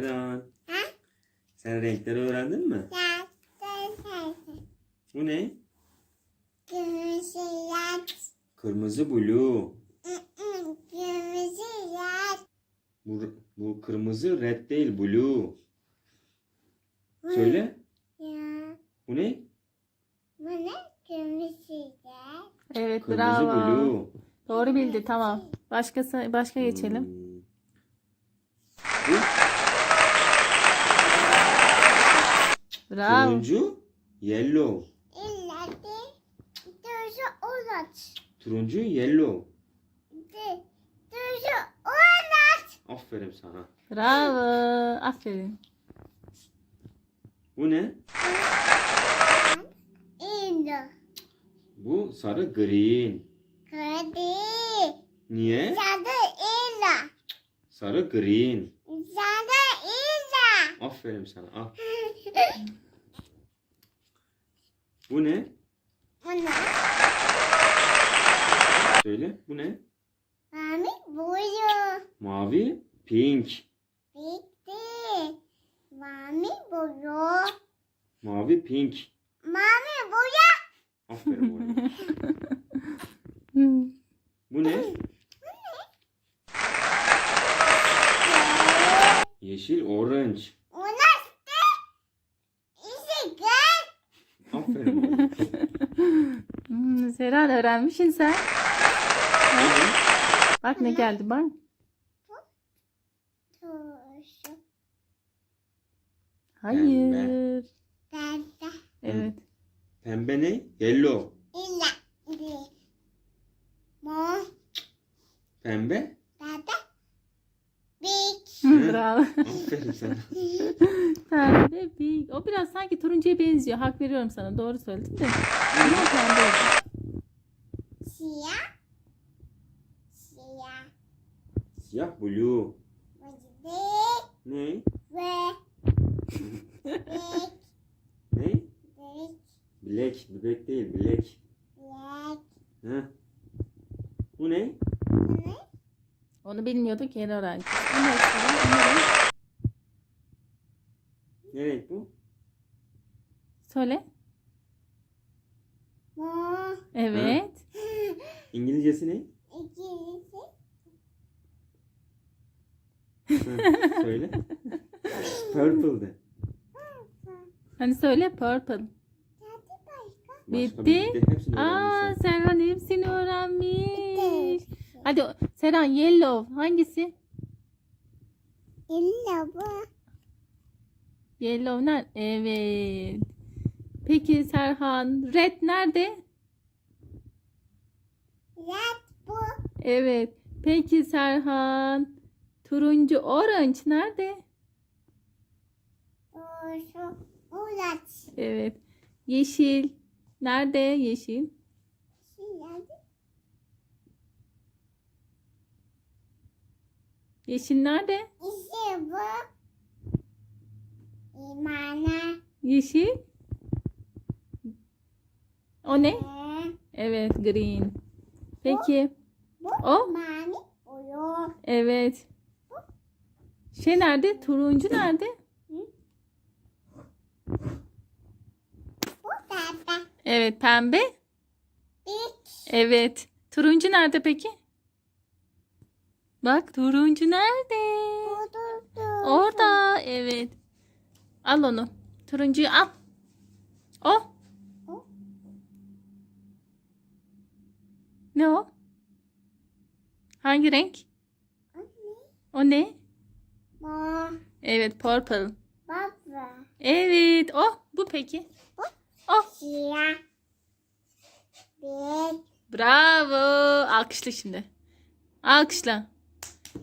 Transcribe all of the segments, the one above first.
Seren. Ha? Sen renkleri öğrendin mi? Ya. Bu ne? Kırmızı yat. Kırmızı blue. Kırmızı yat. Bu, bu kırmızı red değil blue. Söyle. Ya, Bu ne? bu ne? Kırmızı yat. Evet Kırmızı bravo. blue. Doğru bildi tamam. Başkası başka geçelim. Hmm. Bu Bravo. turuncu yellow. İleride duruşu olat. Turuncu yellow. Duruşu olat. Aferin sana. Bravo. Aferin. Bu ne? İndi. Bu sarı green. Kadi. Niye? Zadı ila. Sarı green. Zadı ila. Aferin sana. Al. Bu ne? Bu ne? Söyle. Bu ne? Mami boyu. Mavi pink. Bitti. Mami boyu. Mavi pink. Mami boyu. Aferin. Hmm. Bu ne? Yeşil orange. Hmm, Seren öğrenmişsin sen. Bak ne geldi bak. Hayır. Dada. Evet. Pembe ne? Yellow. İla. Di. Mo. Pembe. Dada. Big. Bravo. Aferin sana. Pembe pink. O biraz sanki turuncuya benziyor. Hak veriyorum sana. Doğru söyledin de. Ama pembe. Siyah. Siyah. Siyah blue. Ne? Ve. Ne? Black. Black değil. Black. Black. Ha? Bu ne? Bu ne? Onu bilmiyorduk yeni öğrendik. Bu ne? Bu? Ne renk bu? Söyle. Mo. Evet. İngilizcesi ne? İkisi. Ha, söyle. Purple de. Hani söyle purple. Hadi başka. Başka Bitti. bitti. Hepsini Aa Serhan hepsini öğrenmiş. Hadi Serhan yellow hangisi? İlla bu. Yellow nerede? Evet. Peki Serhan red nerede? Red bu. Evet. Peki Serhan turuncu orange nerede? Turşu. Ulat. Evet. Yeşil nerede yeşil? Şimdi Yeşil nerede? İşte bu. İmana. Yeşil. O ne? Ee, Evet green. Peki. Bu O? oluyor. Evet. Şey nerede? Turuncu nerede? Bu. Evet pembe. Evet. Turuncu nerede peki? Bak turuncu nerede? Orada. Evet. Al onu. Turuncuyu al. O. O? Ne o? Hangi renk? O ne? Mo. Evet purple. Baba. Evet o. Bu peki. O. Siyah. Big. Bravo. Alkışla şimdi. Alkışla.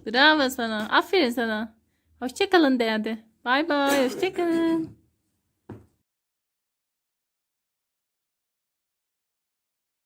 Bravo sana. Aferin sana. Hoşçakalın de hadi. Bay bay. Hoşçakalın.